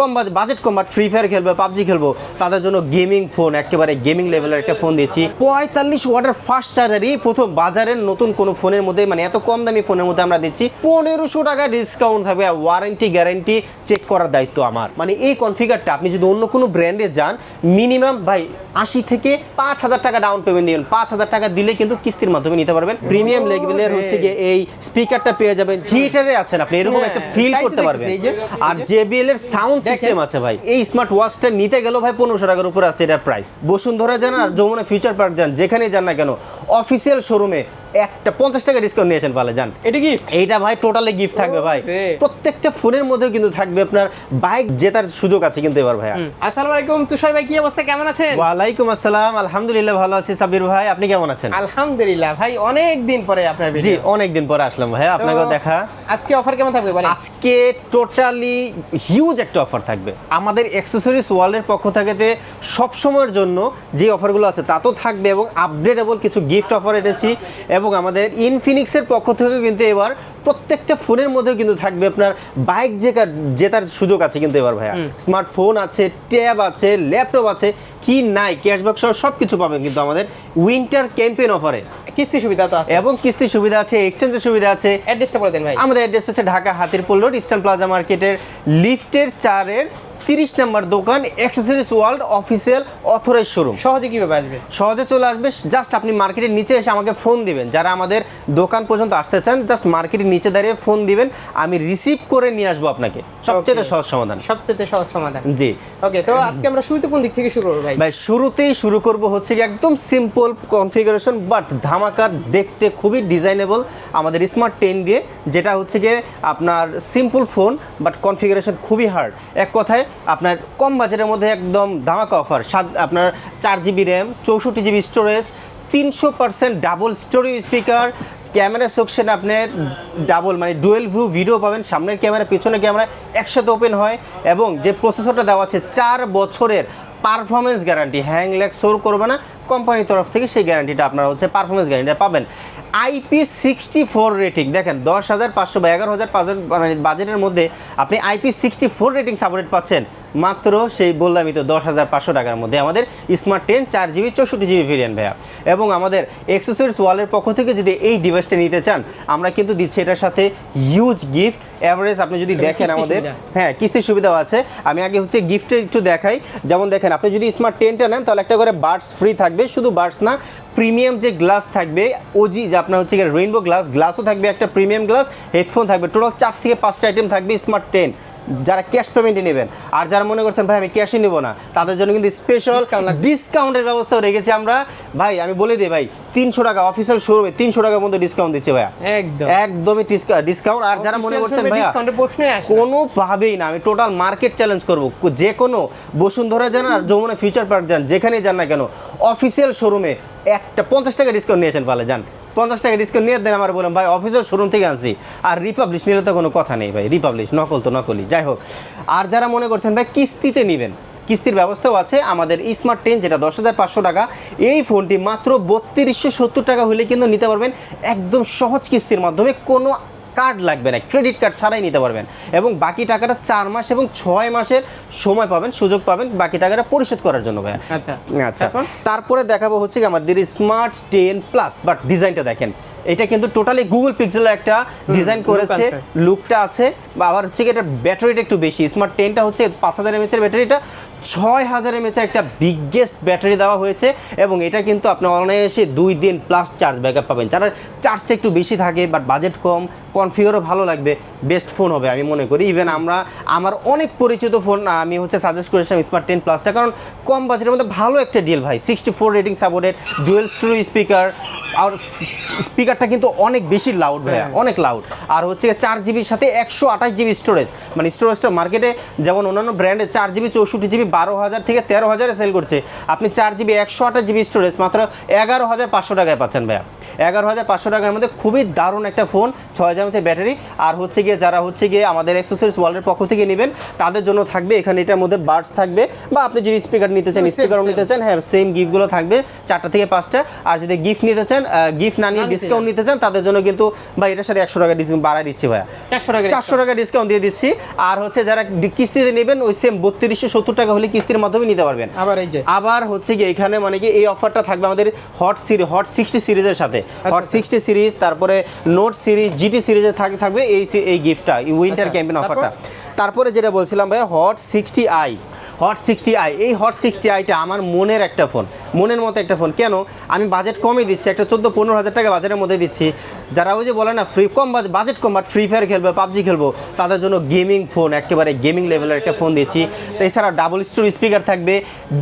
কম budget কম but free fire খেলবে PUBG খেলব। তাদের জন্য গেমিং ফোন একেবারে গেমিং লেভেলের একটা ফোন দিয়েছি। পঁয়তাল্লিশ ওয়াটের ফাস্ট চার্জারই প্রথম বাজারের নতুন কোনো ফোনের মধ্যে মানে এত কম দামি ফোনের মধ্যে আমরা দিচ্ছি। পনেরোশো টাকা ডিসকাউন্ট থাকবে ওয়ারেন্টি গ্যারেন্টি চেক করার দায়িত্ব আমার। মানে এই কনফিগারটা আপনি যদি অন্য কোনো ব্র্যান্ডে যান মিনিমাম ভাই আশি থেকে পাঁচ হাজার টাকা ডাউন পেমেন্ট দিবেন পাঁচ হাজার টাকা দিলে কিন্তু কিস্তির মাধ্যমে নিতে পারবেন। প্রিমিয়াম লেভেলের হচ্ছে গিয়ে এই স্পিকারটা পেয়ে যাবেন। থিয়েটারে আছেন আপনি এরকম একটা ফিল করতে পারবেন। আর জেবিএল এর সাউন্ড সিস্টেম আছে ভাই। এই স্মার্ট ওয়াচটা নিতে গেল ভাই পনেরোশো টাকার উপরে আছে এটার প্রাইস বসুন্ধরা যান আর যমুনা ফিউচার পার্ক যান যেখানে যান না কেন অফিসিয়াল শোরুমে একটা পঞ্চাশ টাকা ডিসকাউন্ট নিয়েছেন পালে যান এটা কি? এইটা ভাই টোটালি গিফট থাকবে ভাই। প্রত্যেকটা ফোনের মধ্যে কিন্তু থাকবে আপনার বাইক জেতার সুযোগ আছে কিন্তু এবার ভাইয়া। আসসালামু আলাইকুম তুষার ভাই কি অবস্থা? কেমন আছেন? ওয়ালাইকুম আসসালাম আলহামদুলিল্লাহ ভালো আছি। সাবির ভাই আপনি কেমন আছেন? আলহামদুলিল্লাহ ভাই অনেক দিন পরে আপনার জি ভিডিও অনেকদিন পরে আসলাম ভাইয়া আপনাকেও দেখা। আজকে অফার কেমন থাকবে বলেন? আজকে টোটালি হিউজ একটা অফার থাকবে। আমাদের অ্যাক্সেসরিজ ওয়ার্ল্ডের পক্ষ থেকে সব সময়ের জন্য যে অফারগুলো আছে তা তো থাকবে এবং আপডেটেবল কিছু গিফট অফার এনেছি এবং আমাদের ইনফিনিক্সের পক্ষ থেকে কিন্তু এবার প্রত্যেকটা ফোনের মধ্যে কিন্তু থাকবে আপনার বাইক জেতার জেতার সুযোগ আছে কিন্তু এবার ভাইয়া। স্মার্টফোন আছে ট্যাব আছে ল্যাপটপ আছে কি নাই ক্যাশব্যাক সহ সব কিছু পাবেন কিন্তু আমাদের উইন্টার ক্যাম্পেইন অফারে। কিস্তি সুবিধা তো আছে। এবং কিস্তি সুবিধা আছে এক্সচেঞ্জের সুবিধা আছে। অ্যাড্রেসটা বলে দেন ভাই। আমাদের অ্যাড্রেস হচ্ছে Dhaka Hatirpool road Eastern Plaza মার্কেটের লিফটের চারের তিরিশ নাম্বার দোকান accessories world official authorise showroom সহজে কীভাবে আসবে? সহজে চলে আসবে জাস্ট আপনি মার্কেটের নিচে এসে আমাকে ফোন দিবেন। যারা আমাদের দোকান পর্যন্ত আসতে চান জাস্ট মার্কেটের নিচে দাঁড়িয়ে ফোন দিবেন আমি রিসিভ করে নিয়ে আসব আপনাকে। সবচেয়ে সহজ সমাধান। সবচেয়ে সহজ সমাধান। জি। ওকে তো আজকে আমরা শুরুতে কোন দিক থেকে শুরু করব ভাই? ভাই শুরুতেই শুরু করব হচ্ছে কি একদম সিম্পল কনফিগারেশন বাট ধামাকার দেখতে খুবই ডিজাইনেবল আমাদের স্মার্ট টেন দিয়ে যেটা হচ্ছে গিয়ে আপনার সিম্পল ফোন বাট কনফিগারেশন খুবই হার্ড এক কথায় আপনার কম বাজেটের মধ্যে একদম ধামাকা অফার। সাত, আপনার চার জিবি র্যাম চৌষট্টি জিবি স্টোরেজ তিনশো percent double stereo speaker camera section আপনার ডাবল মানে ডুয়েল ভিউ ভিডিও পাবেন। সামনের ক্যামেরা পিছনে ক্যামেরা একসাথে ওপেন হয় এবং যে প্রসেসরটা দেওয়া আছে, চার বছরের পারফরমেন্স গ্যারান্টি হ্যাং ল্যাগ শোর করবে না। কোম্পানির তরফ থেকে সেই গ্যারান্টিটা আপনারা হচ্ছে পারফরমেন্স গ্যারান্টিটা পাবেন। আইপি সিক্সটি ফোর রেটিং দেখেন দশ হাজার পাঁচশো বা এগারো হাজার পাঁচশো মানে বাজেটের মধ্যে আপনি IP sixty four rating supported পাচ্ছেন। মাত্র সেই বললামই তো দশ হাজার পাঁচশো টাকার মধ্যে। আমাদের স্মার্ট টেন চার জিবি চৌষট্টি জিবি ভেরিয়েন্ট ভাইয়া। এবং আমাদের এক্সেসরিজ ওয়ালের পক্ষ থেকে যদি এই ডিভাইসটা নিতে চান আমরা কিন্তু দিচ্ছি এটার সাথে হিউজ গিফট অ্যাভারেজ আপনি যদি দেখেন আমাদের হ্যাঁ কিস্তির সুবিধাও আছে। আমি আগে হচ্ছে গিফটে একটু দেখাই। যেমন দেখেন আপনি যদি স্মার্ট টেনটা নেন তাহলে একটা করে বার্ডস ফ্রি থাকবে। শুধু বার্স না, প্রিমিয়াম যে গ্লাস থাকবে ওজি যে আপনার হচ্ছে রেইনবো গ্লাস গ্লাসও থাকবে একটা প্রিমিয়াম গ্লাস হেডফোন থাকবে টোটাল চার থেকে পাঁচটা আইটেম থাকবে স্মার্ট টেন যারা ক্যাশ পেমেন্টে নেবেন। আর যারা মনে করছেন ভাই আমি ক্যাশে নেব না তাদের জন্য কিন্তু স্পেশাল ডিসকাউন্টের ব্যবস্থাও রেখেছি আমরা। ভাই আমি বলে দিই ভাই তিনশো টাকা অফিসিয়াল শোরুমে তিনশো টাকার মধ্যে ডিসকাউন্ট দিচ্ছে ভাইয়া। একদম। একদমই ডিসকাউন্ট আর যারা মনে করছেন ভাইয়া কোনোভাবেই না আমি টোটাল মার্কেট চ্যালেঞ্জ করব। যে কোনো বসুন্ধরা যান আর যমুনা ফিউচার পার্ক যান যেখানেই যান না কেন অফিসিয়াল শোরুমে একটা পঞ্চাশ টাকা ডিসকাউন্ট নিয়েছেন পালে যান। পঞ্চাশ টাকা ডিসকাউন্ট নিয়ে দেন আমার বললাম ভাই অফিসের শোরুম থেকে আনছি। আর রিপাবলিশ নিলে তো কোনো কথা নেই ভাই রিপাবলিশ নকল তো নকলই। যাই হোক, আর যারা মনে করছেন, ভাই, কিস্তিতে নেবেন, কিস্তির ব্যবস্থাও আছে আমাদের স্মার্ট টেন যেটা দশ হাজার পাঁচশো টাকা, এই ফোনটি মাত্র বত্রিশশো সত্তর টাকা হলে কিন্তু নিতে পারবেন একদম সহজ কিস্তির মাধ্যমে কোনো কার্ড লাগবে না ক্রেডিট কার্ড ছাড়াই নিতে পারবেন। এবং বাকি টাকাটা চার মাস এবং ছয় মাসের সময় পাবেন সুযোগ পাবেন বাকি টাকাটা পরিশোধ করার জন্য ভাইয়া। আচ্ছা। আচ্ছা। তারপরে? দেখাবো হচ্ছে আমার আমাদের স্মার্ট টেন প্লাস বাট ডিজাইনটা দেখেন। এটা কিন্তু টোটালি গুগল পিক্সেলের একটা ডিজাইন করেছে লুকটা আছে বা আবার হচ্ছে কি এটার ব্যাটারিটা একটু বেশি। স্মার্ট টেনটা হচ্ছে পাঁচ হাজার এমএচের ব্যাটারিটা ছয় হাজার এমএচের একটা বিগেস্ট ব্যাটারি দেওয়া হয়েছে এবং এটা কিন্তু আপনার অনায়াসে দুই দিন প্লাস চার্জ ব্যাকআপ পাবেন। যারা চার্জটা একটু বেশি থাকে বাট বাজেট কম কনফিগারও ভালো লাগবে বেস্ট ফোন হবে আমি মনে করি। ইভেন আমরা আমার অনেক পরিচিত ফোন আমি হচ্ছে সাজেস্ট করেছিলাম স্মার্ট টেন প্লাসটা কারণ কম বাজেটের মধ্যে ভালো একটা ডিল ভাই। Sixty four rating supported dual stereo speaker আর স্পিকারটা কিন্তু অনেক বেশি লাউড ভাইয়া হ্যাঁ। অনেক লাউড আর হচ্ছে চার জিবির সাথে একশো আঠাশ জিবি স্টোরেজ মানে স্টোরেজটা মার্কেটে যেমন অন্যান্য ব্র্যান্ডে চার জিবি চৌষট্টি জিবি বারো হাজার থেকে তেরো হাজারে সেল করছে। আপনি চার জিবি একশো আঠাশ জিবি স্টোরেজ মাত্র এগারো হাজার পাঁচশো টাকায় পাচ্ছেন ভাইয়া। এগারো হাজার পাঁচশো টাকার মধ্যে খুবই দারুণ একটা ফোন ছয় হাজার হচ্ছে ব্যাটারি আর হচ্ছে গিয়ে যারা হচ্ছে গিয়ে আমাদের এক্সেসরিজ ওয়ার্ল্ডের পক্ষ থেকে নেবেন তাদের জন্য থাকবে এখানে এটার মধ্যে বার্ডস থাকবে। বা আপনি যদি স্পিকার নিতে চান স্পিকারও নিতে চান হ্যাঁ সেম গিফটগুলো থাকবে চারটা থেকে পাঁচটা। আর যদি গিফট নিতে চান গিফট না নিয়ে নিতে ডিসকাউন্ট নিতে চান তাদের জন্য কিন্তু ভাই এটার সাথে একশো টাকা ডিসকাউন্ট বাড়াই দিচ্ছি ভাইয়া। চারশো টাকা চারশো টাকা ডিসকাউন্ট দিয়ে দিচ্ছি। আর হচ্ছে যারা কিস্তিতে নেবেন ওই সেম বত্রিশশো সত্তর টাকা হলে কিস্তির মাধ্যমে নিতে পারবেন। আবার এই যে। আবার হচ্ছে কি এখানে মানে কি এই অফারটা থাকবে আমাদের হট সিরিজ হট সিক্সটি সিরিজের সাথে। হট। সিক্সটি সিরিজ তারপরে নোট সিরিজ জিটি সিরিজে থাকবে থাকবে এই এই গিফটটা এই উইন্টার ক্যাম্পেন অফারটা তারপরে? যেটা বলছিলাম ভাই Hot sixty i Hot sixty i এই হট সিক্সটি আইটা আমার মনের একটা ফোন মনের মতো একটা ফোন কেন? আমি বাজেট কমই দিচ্ছি, একটা চোদ্দ পনেরো হাজার টাকা বাজারের মধ্যে দিচ্ছি। যারা ওই যে বলে না ফ্রি কম বাজেট কম বাট ফ্রি ফায়ার খেলবে পাবজি খেলব, তাদের জন্য গেমিং ফোন একেবারে গেমিং লেভেলের একটা ফোন দিচ্ছি। তো এছাড়া ডাবল স্টোর স্পিকার থাকবে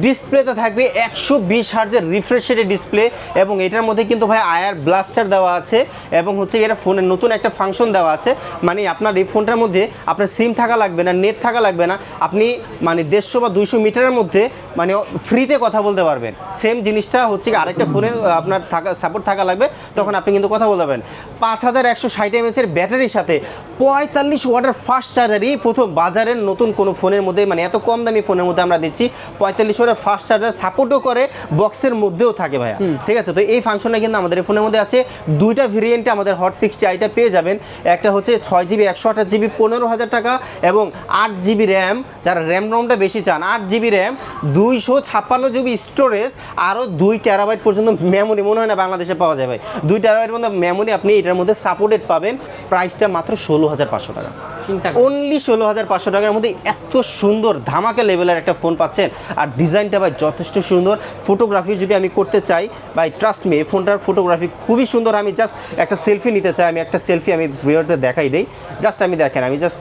ডিসপ্লেতে থাকবে একশো বিশ হার্জের রিফ্রেশ ডিসপ্লে এবং এটার মধ্যে কিন্তু ভাই আয়ার ব্লাস্টার দেওয়া আছে এবং হচ্ছে এটা ফোনের নতুন একটা ফাংশন দেওয়া আছে। মানে আপনার এই ফোনটার মধ্যে আপনার সিম থাকা লাগবে না নেট থাকা লাগবে না। আপনি মানে দেড়শো বা দুইশো মিটারের মধ্যে মানে ফ্রিতে কথা বলতে পারবেন। সেম জিনিসটা হচ্ছে কি আরেকটা ফোনে আপনার থাকা সাপোর্ট থাকা লাগবে তখন আপনি কিন্তু কথা বলতে পারবেন পাঁচ হাজার একশো ষাট এমএচের ব্যাটারির সাথে পঁয়তাল্লিশ ওয়াটার ফাস্ট চার্জারই প্রথম বাজারের নতুন কোনো ফোনের মধ্যে মানে এত কম দামি ফোনের মধ্যে আমরা দিচ্ছি। পঁয়তাল্লিশ ওয়াটার ফাস্ট চার্জার সাপোর্টও করে বক্সের মধ্যেও থাকে ভাইয়া। ঠিক আছে? তো এই ফাংশনটা কিন্তু আমাদের এই ফোনের মধ্যে আছে। দুইটা ভেরিয়েন্টে আমাদের হট সিক্সটি আইটা পেয়ে যাবেন। একটা হচ্ছে ছয় জিবি একশো আঠাশ জিবি পনেরো হাজার টাকা এবং আট জিবি র্যাম যারা র্যাম রমটা বেশি চান আট জিবি র্যাম দুইশো ছাপ্পান্ন জিবি স্টোরেজ আরও দুই টেরাবাইট পর্যন্ত মেমোরি মনে হয় না বাংলাদেশে পাওয়া যায় ভাই। দুই টেরাবাইট মধ্যে মেমোরি আপনি এটার মধ্যে সাপোর্টেড পাবেন। প্রাইসটা মাত্র ষোলো হাজার পাঁচশো টাকা। চিন্তা অনলি ষোলো হাজার পাঁচশো টাকার মধ্যে এত সুন্দর ধামাকা লেভেলের একটা ফোন পাচ্ছেন। আর ডিজাইনটা ভাই যথেষ্ট সুন্দর। ফটোগ্রাফি যদি আমি করতে চাই ভাই ট্রাস্ট মি এই ফোনটার ফটোগ্রাফি খুবই সুন্দর। আমি জাস্ট একটা সেলফি নিতে চাই। আমি একটা সেলফি আমি ভিউয়ারদের দেখাই দিই। জাস্ট আমি দেখেন আমি জাস্ট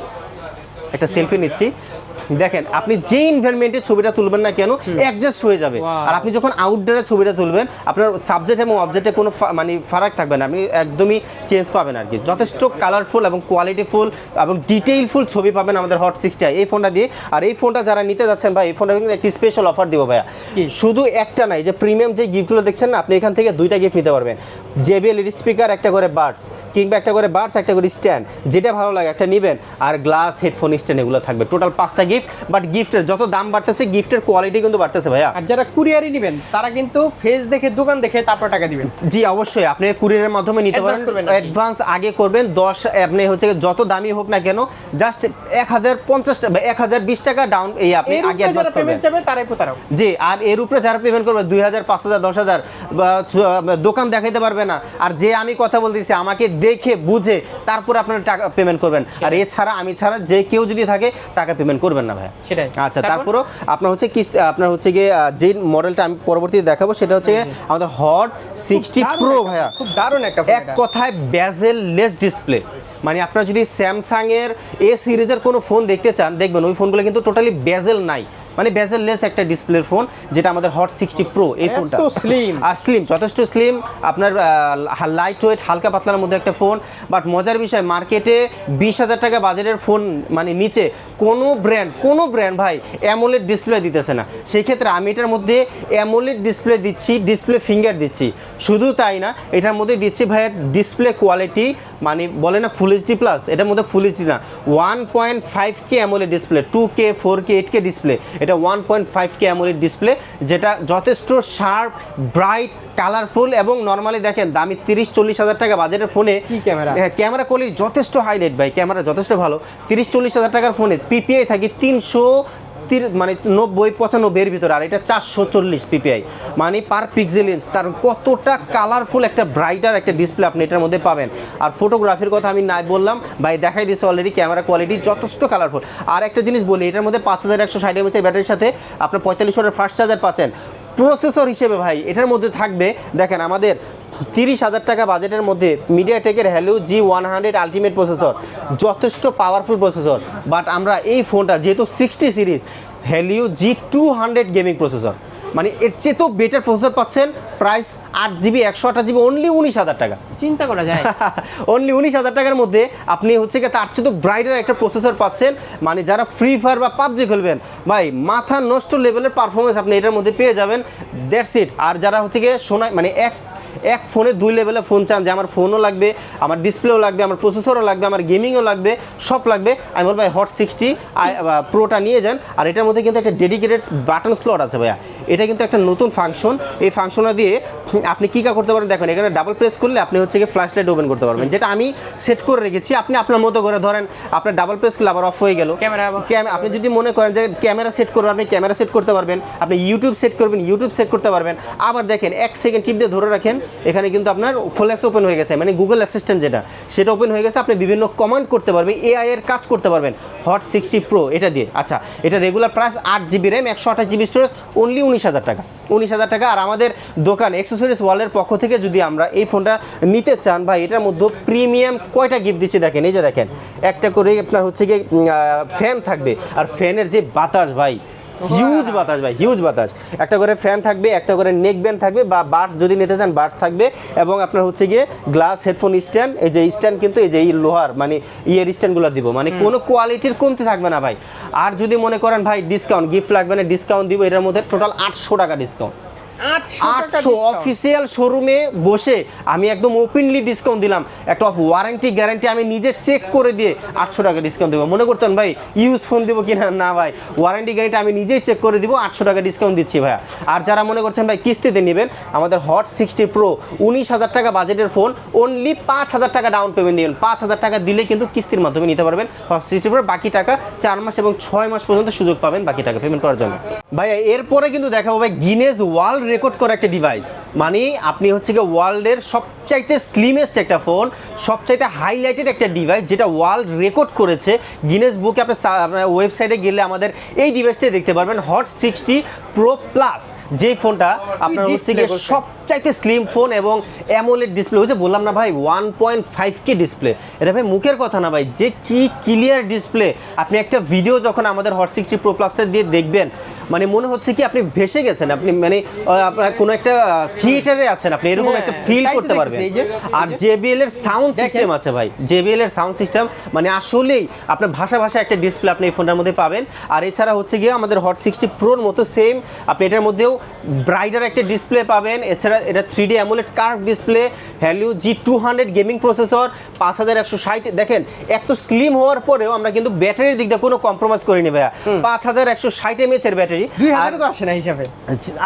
একটা সেলফি নিচ্ছি। দেখেন আপনি যে এনভায়রনমেন্টে ছবিটা তুলবেন না কেন অ্যাডজাস্ট হয়ে যাবে। আর আপনি যখন আউটডোরে ছবিটা তুলবেন আপনার সাবজেক্ট এবং অবজেক্টে কোনো মানে ফারাক থাকবে না। আপনি একদমই চেঞ্জ পাবেন আর কি। যথেষ্ট কালারফুল এবং কোয়ালিটিফুল এবং ডিটেইলফুল ছবি পাবেন আমাদের হট সিক্সটি এই ফোনটা দিয়ে। আর এই ফোনটা যারা নিতে যাচ্ছেন ভাই এই ফোনটা কিন্তু একটি স্পেশাল অফার দিব ভাইয়া। শুধু একটা নাই যে প্রিমিয়াম যে গিফটগুলো দেখছেন না আপনি এখান থেকে দুইটা গিফট নিতে পারবেন। জেবিএল স্পিকার একটা করে বার্ডস কিংবা একটা করে বার্ডস একটা করে স্ট্যান্ড যেটা ভালো লাগে একটা নেবেন। আর গ্লাস হেডফোন স্ট্যান্ড এগুলো থাকবে। টোটাল পাঁচটা গিফট বাট গিফটের যত দাম বাড়তেছে গিফটের কোয়ালিটি কিন্তু বাড়তেছে ভাইয়া। আর যারা কুরিয়ারি নেবেন তারা কিন্তু ফেস দেখে দোকান দেখে তারপর টাকা দিবেন। জি অবশ্যই। আপনি কুরিয়ারের মাধ্যমে নিতে পারেন। অ্যাডভান্স আগে করবেন দশ আপনি হচ্ছে যত দামি হোক না কেন জাস্ট এক হাজার পঞ্চাশ টাকা এক হাজার বিশ টাকা ডাউন এই আপনি আগে যারা অ্যাডভান্স করবেন। পেমেন্ট যাবে তারাই প্রতারক জি আর এর উপরে যারা পেমেন্ট করবে দুই হাজার পাঁচ হাজার দশ হাজার দোকান দেখাইতে পারবে না। আর যে আমি কথা বলতেছি আমাকে দেখে বুঝে তারপর আপনার টাকা পেমেন্ট করবেন। আর এছাড়া আমি ছাড়া যে কেউ যদি থাকে টাকা পেমেন্ট করবেন না ভাই সেটাই। আচ্ছা তারপরও আপনার হচ্ছে কি আপনার হচ্ছে গিয়ে যে মডেলটা আমি পরবর্তীতে দেখাবো সেটা হচ্ছে আমাদের হট সিক্সটি প্রো ভাইয়া। খুব দারুণ একটা এক কথায় ব্যাজেল লেস ডিসপ্লে মানে আপনার যদি স্যামসাংয়ের এ সিরিজের কোনো ফোন দেখতে চান দেখবেন ওই ফোনগুলো কিন্তু টোটালি ব্যাজেল নাই। মানে ব্যাজেল লেস একটা ডিসপ্লের ফোন যেটা আমাদের হট সিক্সটি প্রো এই ফোনটা slim। আর স্লিম যথেষ্ট স্লিম আপনার লাইট ওয়েট হালকা পাতলার মধ্যে একটা ফোন বাট মজার বিষয় মার্কেটে বিশ হাজার টাকা বাজারের ফোন মানে নিচে কোনো ব্র্যান্ড কোনো ব্র্যান্ড ভাই অ্যামোলেড ডিসপ্লে দিতেছে না। সেই ক্ষেত্রে আমি এটার মধ্যে অ্যামোলেড ডিসপ্লে দিচ্ছি ডিসপ্লে ফিঙ্গার দিচ্ছি। শুধু তাই না এটার মধ্যে দিচ্ছি ভাইয়ের ডিসপ্লে কোয়ালিটি মানে বলে না ফুল এইচডি প্লাস এটার মধ্যে ফুল এইচডি না। One point five K AMOLED display two K four K eight K display এটা one point five K AMOLED display যেটা যথেষ্ট শার্প ব্রাইট কালারফুল এবং নর্মালি দেখেন দামি তিরিশ চল্লিশ হাজার টাকা বাজেটের ফোনে কি ক্যামেরা? হ্যাঁ ক্যামেরা কোয়ালিটি যথেষ্ট হাইলাইট ভাই ক্যামেরা যথেষ্ট ভালো তিরিশ চল্লিশ হাজার টাকার ফোনে পিপিআই থাকে তিনশো মানে নব্বই পঁচানব্বই এর ভিতরে, আর এটা চারশো চল্লিশ পিপিআই। মানে পার পিক্সেল ইঞ্চ তার কতটা কালারফুল একটা ব্রাইটার একটা ডিসপ্লে আপনি এটার মধ্যে পাবেন। আর ফটোগ্রাফির কথা আমি নাই বললাম, ভাই দেখাই দিয়েছে অলরেডি ক্যামেরা কোয়ালিটি যথেষ্ট কালারফুল আর একটা জিনিস বলি, এটার মধ্যে পাঁচ হাজার একশো ষাট এমএচের ব্যাটারির সাথে আপনার পঁয়তাল্লিশ ওয়াটের ফাস্ট চার্জার পাচ্ছেন। প্রসেসর হিসেবে ভাই, এটার মধ্যে থাকবে, দেখেন আমাদের তিরিশ হাজার টাকা বাজেটের মধ্যে মিডিয়াটেকের Helio G one hundred ultimate processor যথেষ্ট পাওয়ারফুল প্রসেসর বাট আমরা এই ফোনটা যেহেতু sixty series Helio G two hundred gaming processor মানে এর চেয়ে তো বেটার প্রসেসর পাচ্ছেন প্রাইস আট জিবি একশো আঠাশ জিবি অনলি উনিশ হাজার টাকা। চিন্তা করা যায়। অনলি উনিশ হাজার টাকার মধ্যে আপনি হচ্ছে কি তার চেয়ে তো ব্রাইডার একটা প্রসেসর পাচ্ছেন মানে যারা ফ্রি ফায়ার বা পাবজি খেলবেন ভাই মাথা নষ্ট লেভেলের পারফরমেন্স আপনি এটার মধ্যে পেয়ে যাবেন দ্যাটস ইট আর যারা হচ্ছে গিয়ে শোনায় মানে এক এক ফোনে দুই লেভেলে ফোন চান যে আমার ফোনও লাগবে আমার ডিসপ্লেও লাগবে আমার প্রসেসরও লাগবে আমার গেমিংও লাগবে সব লাগবে। আমি বলব ভাই হট সিক্সটি প্রোটা নিয়ে যান। আর এটার মধ্যে কিন্তু একটা ডেডিকেটেড বাটন স্লট আছে ভাইয়া। এটা কিন্তু একটা নতুন ফাংশন এই ফাংশনটা দিয়ে আপনি কী কা করতে পারেন? দেখেন এখানে ডাবল প্রেস করলে আপনি হচ্ছে গিয়ে ফ্ল্যাশ লাইট ওপেন করতে পারবেন। যেটা আমি সেট করে রেখেছি আপনি আপনার মতো করে ধরেন আপনার ডাবল প্রেস করলে আবার অফ হয়ে গেল। ক্যামেরা আপনি যদি মনে করেন যে ক্যামেরা সেট করবেন আপনি ক্যামেরা সেট করতে পারবেন। আপনি ইউটিউব সেট করবেন ইউটিউব সেট করতে পারবেন। আবার দেখেন এক সেকেন্ড টিপ দিয়ে ধরে রাখেন এখানে কিন্তু আপনার ফ্ল্যাক্স ওপেন হয়ে গেছে মানে গুগল অ্যাসিস্ট্যান্ট যেটা, সেটা ওপেন হয়ে গেছে, আপনি বিভিন্ন কমান্ড করতে পারবেন এআই এর কাজ করতে পারবেন হট সিক্সটি প্রো এটা দিয়ে। আচ্ছা এটা রেগুলার প্রাইস আট জিবি র্যাম একশো আঠাশ জিবি স্টোরেজ অনলি উনিশ হাজার টাকা। উনিশ হাজার টাকা, আর আমাদের দোকান এক্সেসরিজ ওয়ালের পক্ষ থেকে যদি আমরা এই ফোনটা নিতে চান, ভাই, এটার মধ্যে প্রিমিয়াম কয়টা গিফট দিচ্ছি দেখেন, এই যে দেখেন, একটা করে আপনার হচ্ছে গিয়ে ফ্যান থাকবে, আর ফ্যানের যে বাতাস, ভাই হিউজ বাতাস ভাই হিউজ বাতাস। একটা করে ফ্যান থাকবে একটা করে নেক ব্যান্ড থাকবে বা বার্স যদি নিতে চান বার্স থাকবে। এবং আপনার হচ্ছে গিয়ে গ্লাস হেডফোন স্ট্যান্ড এই যে স্ট্যান্ড কিন্তু এই যে এই লোহার মানে ইয়ের স্ট্যান্ডগুলো দিব। মানে কোনো কোয়ালিটির কমতি থাকবে না ভাই। আর যদি মনে করেন ভাই ডিসকাউন্ট গিফট লাগবে না ডিসকাউন্ট দিব এটার মধ্যে টোটাল আটশো টাকা ডিসকাউন্ট আটশো অফিসিয়াল শোরুমে বসে আমি একদম ওপেনলি ডিসকাউন্ট দিলাম। একটা অফ ওয়ারেন্টি গ্যারান্টি আমি নিজে চেক করে দিয়ে আটশো টাকা ডিসকাউন্ট দেবো। মনে করতেন ভাই ইউজ ফোন দেবো কিনা? না ভাই ওয়ারেন্টি গ্যারান্টি আমি নিজেই চেক করে দিব আটশো টাকা ডিসকাউন্ট দিচ্ছি ভাইয়া। আর যারা মনে করছেন ভাই কিস্তিতে নেবেন আমাদের হট সিক্সটি প্রো উনিশ হাজার টাকা বাজেটের ফোন অনলি পাঁচ হাজার টাকা ডাউন পেমেন্ট দিবেন পাঁচ হাজার টাকা দিলে কিন্তু কিস্তির মাধ্যমে নিতে পারবেন হট সিক্সটি প্রো বাকি টাকা চার মাস এবং ছয় মাস পর্যন্ত সুযোগ পাবেন বাকি টাকা পেমেন্ট করার জন্য। ভাইয়া এরপরে কিন্তু দেখাবো ভাই গিনেজ ওয়ার্ল্ড রেকর্ড করা একটা ডিভাইস মানে আপনি হচ্ছে গিয়ে ওয়ার্ল্ডের সবচাইতে স্লিমেস্ট একটা ফোন সবচাইতে হাইলাইটেড একটা ডিভাইস যেটা ওয়ার্ল্ড রেকর্ড করেছে। গিনেস বুকে আপনি ওয়েবসাইটে গেলে আমাদের এই ডিভাইসটাই দেখতে পারবেন হট সিক্সটি প্রো প্লাস যে ফোনটা আপনার হচ্ছে গিয়ে সব চাইতে স্লিম ফোন এবং অ্যামোলেড ডিসপ্লে হচ্ছে বললাম না ভাই one point five K display এটা ভাই মুখের কথা না ভাই যে কি ক্লিয়ার ডিসপ্লে আপনি একটা ভিডিও যখন আমাদের হট সিক্সটি প্রো প্লাসটা দিয়ে দেখবেন মানে মনে হচ্ছে কি আপনি ভেসে গেছেন। আপনি মানে আপনার কোনো একটা থিয়েটারে আছেন আপনি এরকম হ্যাঁ, একটা ফিল করতে পারবেন। এই যে, আর। জেবিএল এর সাউন্ড সিস্টেম আছে ভাই জেবিএল এর সাউন্ড সিস্টেম মানে আসলেই আপনার ভাষা ভাষা একটা ডিসপ্লে আপনি এই ফোনটার মধ্যে পাবেন। আর এছাড়া হচ্ছে গিয়ে আমাদের হট সিক্সটি প্রোর মতো সেম আপনি এটার মধ্যেও ব্রাইডার একটা ডিসপ্লে পাবেন। এছাড়া এটা three D AMOLED curve display Helio G two hundred gaming processor পাঁচ হাজার একশো ষাট দেখেন এত স্লিম হওয়ার পরেও আমরা কিন্তু ব্যাটারির দিক দিয়ে কোনো কম্প্রোমাইজ করিনি ভাইয়া। পাঁচ হাজার একশো ষাট এমএচ এর ব্যাটারি দুই তো আসে না হিসাবে।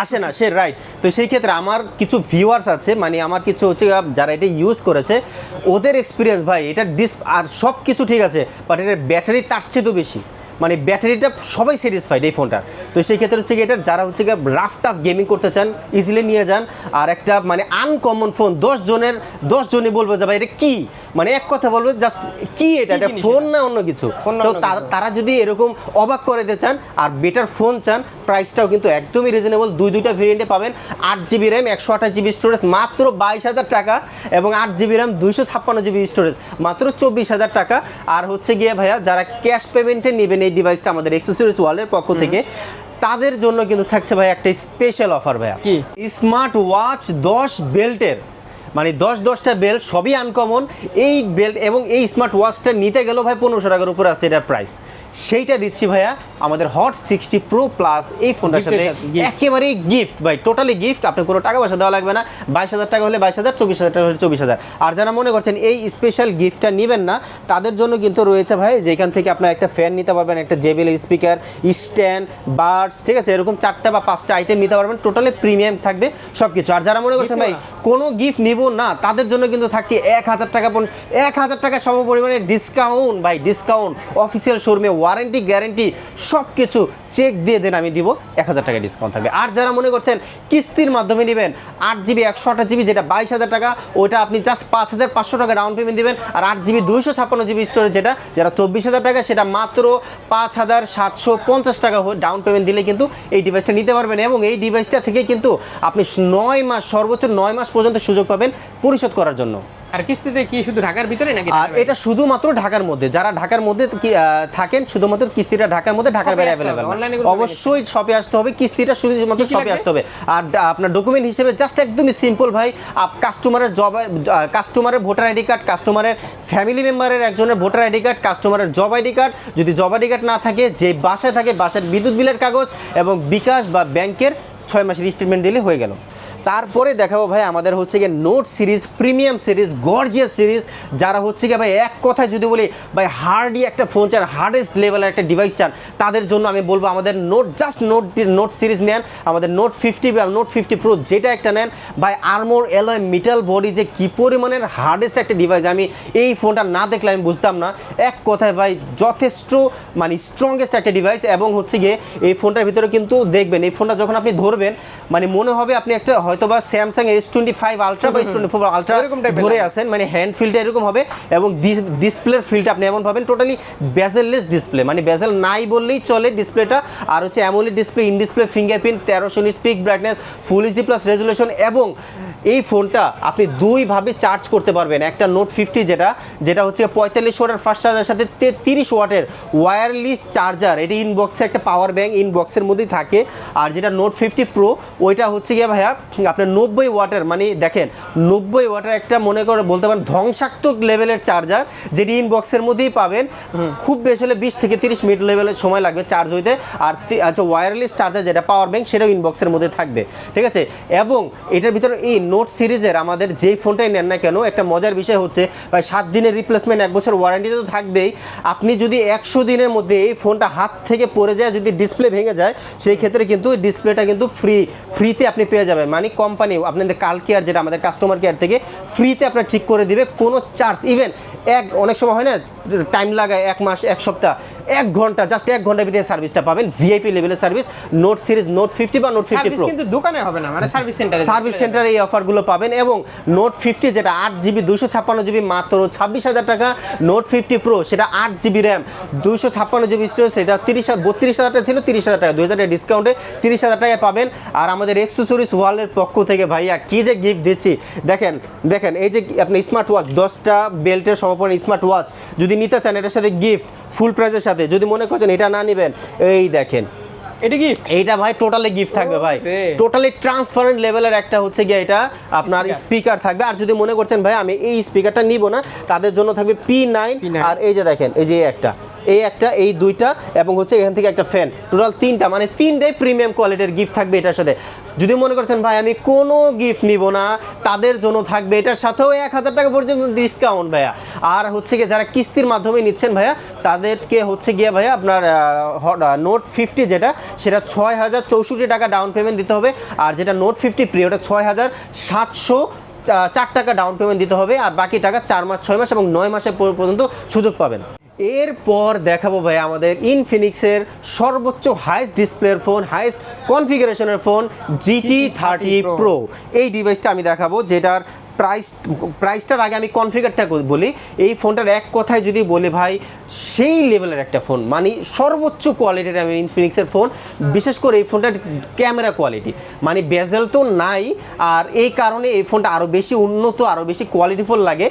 আসে না সে রাইট তো সেই ক্ষেত্রে আমার কিছু ভিউয়ার্স আছে মানে আমার কিছু হচ্ছে যারা এটা ইউজ করেছে, ওদের এক্সপিরিয়েন্স ভাই, এটা ডিস আর সব কিছু ঠিক আছে বাট এটার ব্যাটারি তার চেয়ে তো বেশি। মানে ব্যাটারিটা সবাই স্যাটিসফাইড এই ফোনটার। তো সেই ক্ষেত্রে হচ্ছে কি এটার যারা হচ্ছে গিয়ে রাফ টাফ গেমিং করতে চান ইজিলি নিয়ে যান। আর একটা মানে আনকমন ফোন দশ জনের দশ জনই বলবে যে ভাই এটা কি? মানে এক কথা বলবে জাস্ট কি এটা? এটা ফোন না অন্য কিছু? ফোন না তো। তারা যদি এরকম অবাক করে দিতে চান আর বেটার ফোন চান প্রাইসটাও কিন্তু একদমই রিজনেবল দুই দুইটা ভেরিয়েন্টে পাবেন। আট জিবি র্যাম একশো আঠাশ জিবি স্টোরেজ মাত্র বাইশ হাজার টাকা এবং আট জিবি র্যাম দুইশো ছাপ্পান্ন জিবি স্টোরেজ মাত্র চব্বিশ হাজার টাকা। আর হচ্ছে গিয়ে ভাইয়া যারা ক্যাশ পেমেন্টে নেবেন এই ডিভাইসটা আমাদের এক্সেসরিজ ওয়ালের পক্ষ থেকে। তাদের জন্য কিন্তু থাকছে ভাই একটা স্পেশাল অফার ভাইয়া। কি? স্মার্ট ওয়াচ দশ বেল্টের মানে দশ দশটা বেল্ট সবই আনকমন এই বেল্ট এবং এই স্মার্ট ওয়াচটা নিতে গেলেও ভাই পনেরোশো টাকার উপরে আছে এটার প্রাইস সেইটা দিচ্ছি ভাইয়া আমাদের হট সিক্সটি প্রো প্লাস এই ফোনটার সাথে একেবারেই গিফট ভাই টোটালি গিফট আপনি কোনো টাকা পয়সা দেওয়া লাগবে না। বাইশ হাজার টাকা হলে বাইশ হাজার চব্বিশ হাজার টাকা হলে চব্বিশ হাজার। আর যারা মনে করছেন এই স্পেশাল গিফটটা নেবেন না তাদের জন্য কিন্তু রয়েছে ভাই যেখান থেকে আপনার একটা ফ্যান নিতে পারবেন একটা জেবেল স্পিকার স্ট্যান্ড বার্ডস ঠিক আছে? এরকম চারটা বা পাঁচটা আইটেম নিতে পারবেন। টোটালি প্রিমিয়াম থাকবে সব কিছু আর যারা মনে করছেন ভাই কোনো গিফট নিব না, তাদের জন্য কিন্তু থাকছে এক হাজার টাকা এক হাজার টাকা সম পরিমাণে ডিসকাউন্ট ভাই ডিসকাউন্ট অফিসিয়াল শোরুমে ওয়ারেন্টি গ্যারেন্টি সব কিছু চেক দিয়ে দেন আমি দিব এক হাজার টাকা ডিসকাউন্ট থাকবে। আর যারা মনে করছেন কিস্তির মাধ্যমে নেবেন, আট জিবি একশো আঠাশ জিবি যেটা বাইশ হাজার টাকা ওটা আপনি জাস্ট পাঁচ হাজার পাঁচশো টাকা ডাউন পেমেন্ট দিবেন, আর আট জিবি দুইশো ছাপ্পান্ন জিবি স্টোরেজ যেটা যেটা চব্বিশ হাজার টাকা, সেটা মাত্র পাঁচ হাজার সাতশো পঞ্চাশ টাকা ডাউন পেমেন্ট দিলে কিন্তু এই ডিভাইসটা নিতে পারবেন। এবং এই ডিভাইসটা থেকে কিন্তু আপনি নয় মাস, সর্বোচ্চ নয় মাস পর্যন্ত সুযোগ পাবেন পরিশোধ করার জন্য। আর কিস্তিতে কি শুধু ঢাকার ভিতরে নাকি আর এটা শুধুমাত্র ঢাকার মধ্যে যারা ঢাকার মধ্যে থাকেন শুধুমাত্র কিস্তিটা ঢাকার মধ্যে ঢাকার বাইরে অ্যাভেলেবেল অবশ্যই শপে আসতে হবে কিস্তিটা শুধুমাত্র শপে আসতে হবে। আর আপনার ডকুমেন্ট হিসেবে জাস্ট একদমই সিম্পল ভাই কাস্টমারের জব কাস্টমারের ভোটার আইডি কার্ড কাস্টমারের ফ্যামিলি মেম্বারের একজনের ভোটার আইডি কার্ড কাস্টমারের জব আইডি কার্ড যদি জব আইডি কার্ড না থাকে যে বাসায় থাকে বাসার বিদ্যুৎ বিলের কাগজ এবং বিকাশ বা ব্যাংকের ছয় মাসের স্টেটমেন্ট দিলে হয়ে গেল। তারপরে দেখাবো ভাই আমাদের হচ্ছে গিয়ে Note series premium series gorgeous series যারা হচ্ছে গিয়ে ভাই এক কথায় যদি বলি, ভাই হার্ডই একটা ফোন চান হার্ডেস্ট লেভেলের একটা ডিভাইস চান, তাদের জন্য আমি বলব আমাদের Note just Note Note series নেন, আমাদের নোট ফিফটি বা নোট ফিফটি প্রো যেটা একটা নেন, ভাই আর্মোর এলয় মিটাল বডি যে কী পরিমাণের হার্ডেস্ট একটা ডিভাইস আমি এই ফোনটা না দেখলে আমি বুঝতাম না। এক কথায় ভাই যথেষ্ট মানে স্ট্রংগেস্ট একটা ডিভাইস এবং হচ্ছে গিয়ে এই ফোনটার ভিতরে কিন্তু দেখবেন, এই ফোনটা যখন আপনি ধরবেন মানে মনে হবে আপনি একটা হয়তো বা Samsung S twenty five Ultra বা এস টোয়েন্টি ফোর আলট্রা এরকম ধরে আসেন আছেন। মানে হ্যান্ড ফিলটা এরকম হবে এবং ডিসপ্লের ফিলটা আপনি এমন পাবেন টোটালি বেজেললেস ডিসপ্লে মানে বেজেল নাই বললেই চলে ডিসপ্লেটা আর হচ্ছে AMOLED display in display fingerprint তেরোশো peak brightness full HD plus resolution এবং এই ফোনটা আপনি দুইভাবে চার্জ করতে পারবেন। একটা নোট ফিফটি যেটা যেটা হচ্ছে পঁয়তাল্লিশ ওয়াটের ফাস্ট চার্জার সাথে তিরিশ ওয়াটের ওয়্যারলেস চার্জার এটি ইনবক্সে একটা পাওয়ার ব্যাঙ্ক ইনবক্সের মধ্যেই থাকে। আর যেটা নোট ফিফটি প্রো ওইটা হচ্ছে গিয়ে ভাইয়া, আপনার নব্বই ওয়াটের মানে দেখেন, নব্বই ওয়াটের একটা মনে করে বলতে পারেন ধ্বংসাত্মক লেভেলের চার্জার যেটি ইনবক্সের মধ্যেই পাবেন। খুব বেশি হলে বিশ থেকে তিরিশ মিনিট লেভেলের সময় লাগবে চার্জ হইতে। আর আচ্ছা ওয়্যারলেস চার্জার যেটা পাওয়ার ব্যাঙ্ক সেটাও ইনবক্সের মধ্যে থাকবে। ঠিক আছে? এবং এটার ভিতরে এই নোট সিরিজের আমাদের যেই ফোনটাই নেন না কেন, একটা মজার বিষয় হচ্ছে ভাই সাত দিনের রিপ্লেসমেন্ট এক বছর ওয়ারেন্টি তো থাকবেই। আপনি যদি একশো দিনের মধ্যে এই ফোনটা হাত থেকে পড়ে যায়, যদি ডিসপ্লে ভেঙে যায়, সেই ক্ষেত্রে কিন্তু ডিসপ্লেটা কিন্তু ফ্রি ফ্রিতে আপনি পেয়ে যাবেন। মানে কোম্পানি আপনাদের কাল কেয়ার যেটা আমাদের কাস্টমার কেয়ার থেকে ফ্রিতে আপনার ঠিক করে দিবে, কোনো চার্জ ইভেন এক, অনেক সময় হয় না টাইম লাগায় এক মাস এক সপ্তাহ এক ঘণ্টা জাস্ট এক ঘণ্টার ভিতরে সার্ভিসটা পাবেন। ভিআইপি লেভেলের service Note series Note fifty বা নোট ফিফটি প্রো কিন্তু দোকানে হবে না মানে সার্ভিস সেন্টারে সার্ভিস সেন্টারে এই অফারগুলো পাবেন এবং নোট ফিফটি যেটা আট জিবি দুশো ছাপ্পান্ন জিবি মাত্র ছাব্বিশ হাজার টাকা। নোট ফিফটি প্রো সেটা আট জিবি র্যাম দুশো ছাপ্পান্ন জিবি স্টোরেজ সেটা তিরিশ বত্রিশ হাজার টাকা ছিল তিরিশ হাজার টাকা। দুই হাজার টাকা ডিসকাউন্টে তিরিশ হাজার টাকায় পাবেন। আর আমাদের এক্সেসরিজ ওয়ার্ল্ডের পক্ষ থেকে ভাইয়া কী যে গিফট দিচ্ছি। দেখেন দেখেন এই যে আপনি স্মার্ট ওয়াচ দশটা বেল্টের সমপর্ণ স্মার্ট ওয়াচ যদি নিতে চান এটার সাথে গিফট ফুল প্রাইজের সাথে যদি মনে করছেন এটা না নেবেন এই দেখেন। এটা গিফট এইটা ভাই টোটালি গিফট থাকবে ভাই। টোটালি ট্রান্সপারেন্ট লেভেলের একটা হচ্ছে গিয়ে এটা আপনার স্পিকার থাকবে। আর যদি মনে করছেন ভাই আমি এই স্পিকারটা নিব না তাদের জন্য থাকবে পি নাইন আর এই যে দেখেন এই যে একটা। এই একটা, এই দুইটা, এবং হচ্ছে এখান থেকে একটা ফ্যান টোটাল তিনটা মানে তিনটাই প্রিমিয়াম কোয়ালিটির গিফট থাকবে এটার সাথে। যদি মনে করছেন, ভাই, আমি কোনো গিফট নিব না, তাদের জন্য থাকবে এটার সাথেও এক হাজার টাকা পর্যন্ত ডিসকাউন্ট ভাইয়া। আর হচ্ছে গিয়ে যারা কিস্তির মাধ্যমে নিচ্ছেন, ভাইয়া, তাদেরকে হচ্ছে গিয়ে, ভাইয়া, আপনার নোট ফিফটি যেটা, সেটা ছয় হাজার চৌষট্টি টাকা ডাউন পেমেন্ট দিতে হবে। আর যেটা নোট ফিফটি প্রি ওটা ছয় হাজার সাতশো চার টাকা ডাউন পেমেন্ট দিতে হবে। আর বাকি টাকা চার মাস, ছয় মাস এবং নয় মাসের পর- পর্যন্ত সুযোগ পাবেন। এরপর দেখাবো ভাই আমাদের ইনফিনিক্সের সর্বোচ্চ হাইস্ট ডিসপ্লের ফোন হাইস্ট কনফিগারেশনের ফোন জিটি থার্টি প্রো এই ডিভাইসটা আমি দেখাবো যেটার প্রাইস প্রাইসটার আগে আমি কনফিগারটা বলি, এই ফোনটার এক কথায় যদি বলি ভাই, সেই লেভেলের একটা ফোন মানে সর্বোচ্চ কোয়ালিটির আমি ইনফিনিক্সের ফোন, বিশেষ করে এই ফোনটার ক্যামেরা কোয়ালিটি। মানে বেজেল তো নাই, আর এই কারণে এই ফোনটা আরও বেশি উন্নত আরও বেশি কোয়ালিটিফুল লাগে।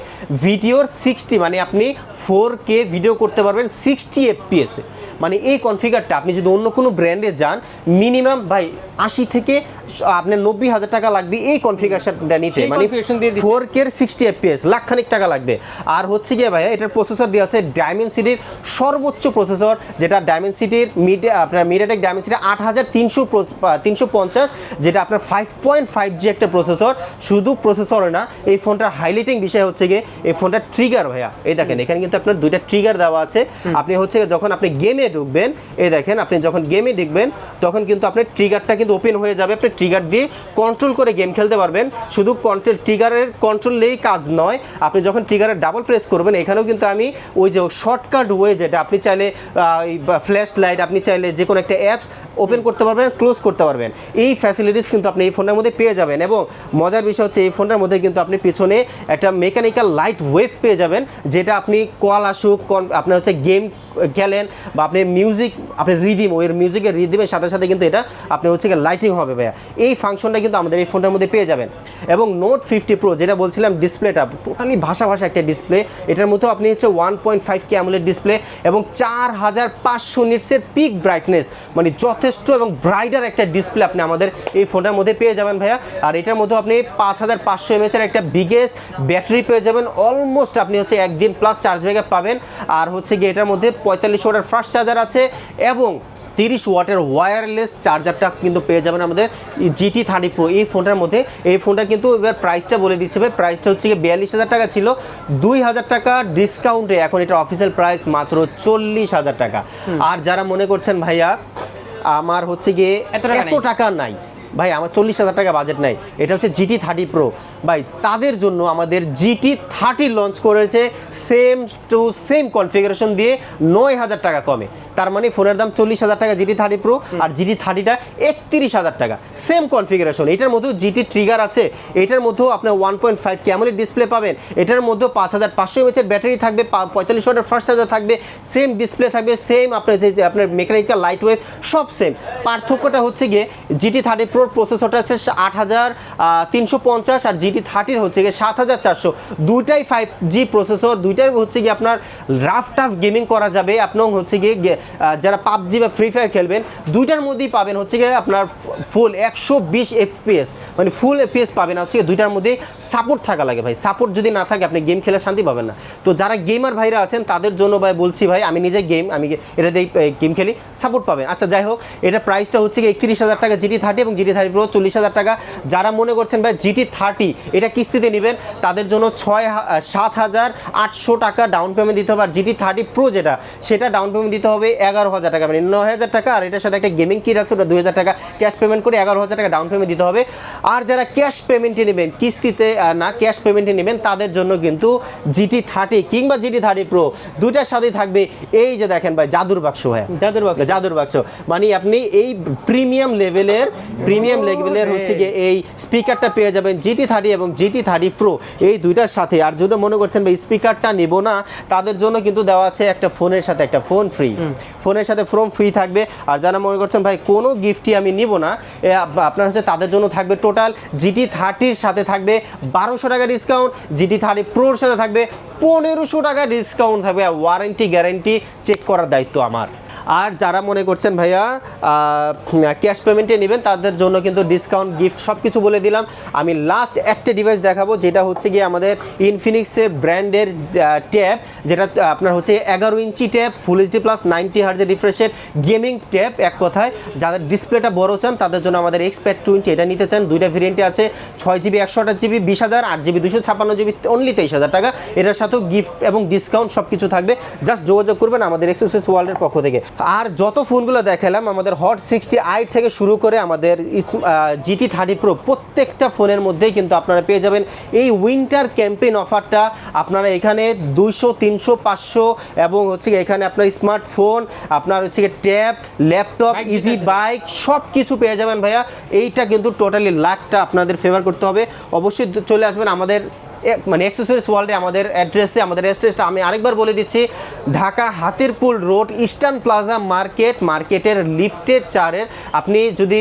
ভিডিওর সিক্সটি মানে আপনি ফোর কে ভিডিও করতে পারবেন সিক্সটি এফপিএসে মানে এই কনফিগারটা আপনি যদি অন্য কোনো ব্র্যান্ডে যান মিনিমাম ভাই আশি থেকে আপনার নব্বই হাজার টাকা লাগবে এই কনফিগারেশনটা নিতে। মানে। ফোর কের সিক্সটি এফপিএস লাখখানিক টাকা লাগবে। আর হচ্ছে গিয়ে ভাইয়া এটার প্রসেসর দেওয়া আছে ডায়মেন্ড সিটির সর্বোচ্চ প্রসেসর যেটা ডায়মেন্ড সিটির মিডিয়া আপনার মিডিয়াটেক ডায়মেন্ড সিটি আট হাজার তিনশো তিনশো পঞ্চাশ যেটা আপনার ফাইভ পয়েন্ট ফাইভ জি একটা প্রসেসর শুধু প্রসেসর না এই ফোনটার হাইলাইটিং বিষয় হচ্ছে গিয়ে এই ফোনটার ট্রিগার ভাইয়া। এই দেখেন এখানে কিন্তু আপনার দুইটা ট্রিগার দেওয়া আছে। আপনি হচ্ছে যখন আপনি গেমে ঢুকবেন। এই দেখেন, আপনি যখন গেমে ঢুকবেন তখন কিন্তু আপনার ট্রিগারটা কিন্তু ওপেন হয়ে যাবে। আপনি ট্রিগার দিয়ে কন্ট্রোল করে গেম খেলতে পারবেন। শুধু কন্ট্রোল ট্রিগারের কন্ট্রোললেই কাজ নয়, আপনি যখন ট্রিগারের ডাবল প্রেস করবেন, এখানেও কিন্তু আমি ওই যে শর্টকাট ওয়ে যেটা, আপনি চাইলে ফ্ল্যাশ লাইট আপনি চাইলে যে কোনো একটা অ্যাপস ওপেন করতে পারবেন ক্লোজ করতে পারবেন। এই ফ্যাসিলিটিস কিন্তু আপনি এই ফোনের মধ্যে পেয়ে যাবেন এবং মজার বিষয় হচ্ছে, এই ফোনটার মধ্যে কিন্তু আপনি পিছনে একটা মেকানিক্যাল লাইট ওয়েভ পেয়ে যাবেন, যেটা আপনি কল আসুক আপনার হচ্ছে গেম খেলেন বা আপনি মিউজিক আপনি রিদিম ওই মিউজিকের রিদিমের সাথে সাথে কিন্তু এটা আপনি হচ্ছে লাইটিং হবে ভাইয়া। এই ফাংশনটা কিন্তু আমাদের এই ফোনটার মধ্যে পেয়ে যাবেন। এবং নোট ফিফটি প্রো যেটা বলছিলাম ডিসপ্লেটা টোটালি ভাষা ভাষা একটা ডিসপ্লে এটার মধ্যে আপনি হচ্ছে ওয়ান পয়েন্ট ফাইভ কে আমলের ডিসপ্লে এবং চার হাজার পাঁচশো নিটসের পিক ব্রাইটনেস মানে যথেষ্ট এবং ব্রাইটার একটা ডিসপ্লে আপনি আমাদের এই ফোনটার মধ্যে পেয়ে যাবেন ভাইয়া। আর এটার মধ্যে আপনি পাঁচ হাজার পাঁচশো এমএচের একটা বিগেস্ট ব্যাটারি পেয়ে যাবেন। অলমোস্ট আপনি হচ্ছে একদিন প্লাস চার্জ ব্যাকআপ পাবেন। আর হচ্ছে গিয়ে এটার মধ্যে পঁয়তাল্লিশ ওয়াটের ফাস্ট চার্জার আছে এবং তিরিশ ওয়াটের ওয়্যারলেস চার্জারটা কিন্তু পেয়ে যাবেন আমাদের জিটি থার্টি প্রো এই ফোনটার মধ্যে এই ফোনটার কিন্তু এবার প্রাইসটা বলে দিচ্ছে ভাই। প্রাইসটা হচ্ছে গিয়ে বিয়াল্লিশ হাজার টাকা ছিল। দুই হাজার টাকা ডিসকাউন্টে এখন এটা অফিসিয়াল প্রাইস মাত্র চল্লিশ হাজার টাকা। আর যারা মনে করছেন ভাইয়া আমার হচ্ছে গিয়ে এত টাকা এত টাকা নাই। ভাই আমার চল্লিশ হাজার টাকা বাজেট নাই। এটা হচ্ছে জিটি থার্টি প্রো ভাই তাদের জন্য আমাদের জিটি থার্টি লঞ্চ করেছে সেম টু সেম কনফিগারেশন দিয়ে নয় হাজার টাকা কমে। তার মানে ফোনের দাম চল্লিশ হাজার টাকা জিটি থার্টি প্রো আর জিটি থার্টিটা একত্রিশ হাজার টাকা। সেম কনফিগারেশন এটার মধ্যেও জিটি ট্রিগার আছে এটার মধ্যেও আপনার ওয়ান পয়েন্ট ফাইভ ক্যামোলের ডিসপ্লে পাবেন এটার মধ্যেও পাঁচ হাজার পাঁচশো এমএচের ব্যাটারি থাকবে পঁয়তাল্লিশ ওয়াটের ফার্স্ট চার্জার থাকবে সেম ডিসপ্লে থাকবে সেম আপনার যে আপনার মেকানিক্যাল লাইট ওয়েভ সব সেম পার্থক্যটা হচ্ছে গিয়ে জিটি থার্টি প্রোর প্রসেসরটা আছে আট হাজার তিনশো পঞ্চাশ আর জিটি থার্টির হচ্ছে গিয়ে সাত হাজার চারশো। দুইটাই ফাইভ জি প্রসেসর দুইটাই হচ্ছে গিয়ে আপনার রাফ টাফ গেমিং করা যাবে। আপনার হচ্ছে গিয়ে যারা পাবজি বা ফ্রি ফায়ার খেলবেন, দুইটার মধ্যেই পাবেন হচ্ছে গিয়ে আপনার ফুল একশো বিশ এফপিএস মানে ফুল এফপিএস পাবেন হচ্ছে দুইটার মধ্যে সাপোর্ট থাকা লাগে ভাই। সাপোর্ট যদি না থাকে, আপনি গেম খেলে শান্তি পাবেন না। তো যারা গেমার ভাইরা আছেন, তাদের জন্য ভাই বলছি ভাই, আমি নিজে গেম আমি এটা দিয়ে গেম খেলি সাপোর্ট পাবেন। আচ্ছা যাই হোক, এটা প্রাইসটা হচ্ছে গিয়ে একত্রিশ হাজার টাকা জিটি থার্টি এবং জিটি থার্টি প্রো চল্লিশ হাজার টাকা। যারা মনে করছেন ভাই জিটি থার্টি এটা কিস্তিতে নেবেন। তাদের জন্য ছয় সাত হাজার আটশো টাকা ডাউন পেমেন্ট দিতে হবে। আর জিটি থার্টি প্রো যেটা সেটা ডাউন পেমেন্ট দিতে হবে এগারো হাজার টাকা। মানে নয় হাজার টাকা। আর এটার সাথে একটা গেমিং কিট আছে ওটা দুই হাজার টাকা। ক্যাশ পেমেন্ট করে এগারো হাজার টাকা ডাউন পেমেন্ট দিতে হবে। আর যারা ক্যাশ পেমেন্টে নেবেন কিস্তিতে না ক্যাশ পেমেন্টে নেবেন তাদের জন্য কিন্তু জিটি থার্টি কিংবা জিটি থার্টি প্রো দুইটার সাথেই থাকবে। এই যে দেখেন ভাই জাদুর বাক্স ভাই জাদুর বাক্স। জাদুর বাক্স। মানে আপনি এই প্রিমিয়াম লেভেলের প্রিমিয়াম লেভেলের হচ্ছে গিয়ে এই স্পিকারটা পেয়ে যাবেন জিটি থার্টি এবং জিটি থার্টি প্রো এই দুইটার সাথে। আর যদি মনে করছেন ভাই স্পিকারটা নেব না তাদের জন্য কিন্তু দেওয়া আছে একটা ফোনের সাথে একটা ফোন ফ্রি ফোনের সাথে ফোন ফ্রি থাকবে। আর যারা মনে করছেন ভাই কোনো গিফটই আমি নিব না আপনার হচ্ছে তাদের জন্য থাকবে টোটাল জিটি থার্টির সাথে থাকবে বারোশো টাকা ডিসকাউন্ট জিটি থার্টি প্রোর সাথে থাকবে পনেরোশো টাকা ডিসকাউন্ট থাকবে। ওয়ারেন্টি গ্যারেন্টি চেক করার দায়িত্ব আমার। আর যারা মনে করছেন ভাইয়া ক্যাশ পেমেন্টে নেবেন, তাদের জন্য কিন্তু ডিসকাউন্ট গিফট সব কিছু বলে দিলাম। আমি লাস্ট একটা ডিভাইস দেখাবো, যেটা হচ্ছে গিয়ে আমাদের ইনফিনিক্সের ব্র্যান্ডের ট্যাব যেটা আপনার হচ্ছে এগারো inch tab full HD plus ninety হার্জের রিফ্রেশের গেমিং ট্যাব এক কথায়। যাদের ডিসপ্লেটা বড় চান, তাদের জন্য আমাদের এক্সপ্যাট টোয়েন্টি এটা নিতে চান। দুইটা ভেরিয়েন্টে আছে, ছয় জিবি একশো আঠাশ জিবি বিশ হাজার, আট জিবি দুশো ছাপান্ন জিবি অনলি তেইশ হাজার টাকা। এটার সাথেও গিফট এবং ডিসকাউন্ট সব কিছু থাকবে। জাস্ট যোগাযোগ করবেন আমাদের এক্সোসিস ওয়ার্ল্ডের পক্ষ থেকে। আর যত ফোনগুলো দেখালাম আমাদের হট সিক্সটি আইট থেকে শুরু করে আমাদের জিটি থার্টি প্রো প্রত্যেকটা ফোনের মধ্যেই কিন্তু আপনারা পেয়ে যাবেন। এই উইন্টার ক্যাম্পেইন অফারটা আপনারা এখানে দুইশো তিনশো পাঁচশো এবং হচ্ছে এখানে আপনার স্মার্টফোন আপনার হচ্ছে গিয়ে ট্যাব ল্যাপটপ ইজি বাইক সব কিছু পেয়ে যাবেন ভাইয়া। এইটা কিন্তু টোটালি লাখটা আপনাদের ফেভার করতে হবে। অবশ্যই চলে আসবেন আমাদের মানে অ্যাক্সেসরিজ ওয়ার্ল্ডে আমাদের অ্যাড্রেসে আমাদের অ্যাড্রেসটা আমি আরেকবার বলে দিচ্ছি। Dhaka Hatirpul road eastern plaza market মার্কেটের লিফটের চারের। আপনি যদি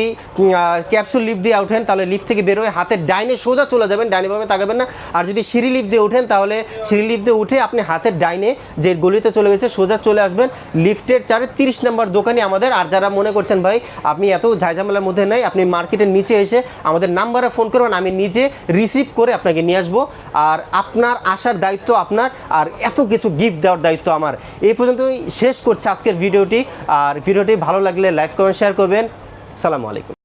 ক্যাপসুল লিফট দিয়ে ওঠেন, তাহলে লিফট থেকে বেরোয় হাতের ডাইনে সোজা চলে যাবেন, ডাইনে ভাবে তাকাবেন না। আর যদি সিঁড়ি লিফট দিয়ে ওঠেন, তাহলে সিঁড়ি লিফট দিয়ে উঠে আপনি হাতের ডাইনে যে গলিতে চলে গেছে, সোজা চলে আসবেন। লিফটের চারে তিরিশ নম্বর দোকানই আমাদের। আর যারা মনে করছেন, ভাই, আপনি এত ঝাইঝামেলার মধ্যে নাই, আপনি মার্কেটের নিচে এসে আমাদের নাম্বারে ফোন করবেন, আমি নিজে রিসিভ করে আপনাকে নিয়ে আসব। আর আপনার আসার দায়িত্ব আপনার, আর এত কিছু গিফট দেওয়ার দায়িত্ব আমার। এই পর্যন্তই শেষ করছে আজকের ভিডিওটি, আর ভিডিওটি ভালো লাগলে লাইক কমেন্ট শেয়ার করবেন। সালামু আলাইকুম।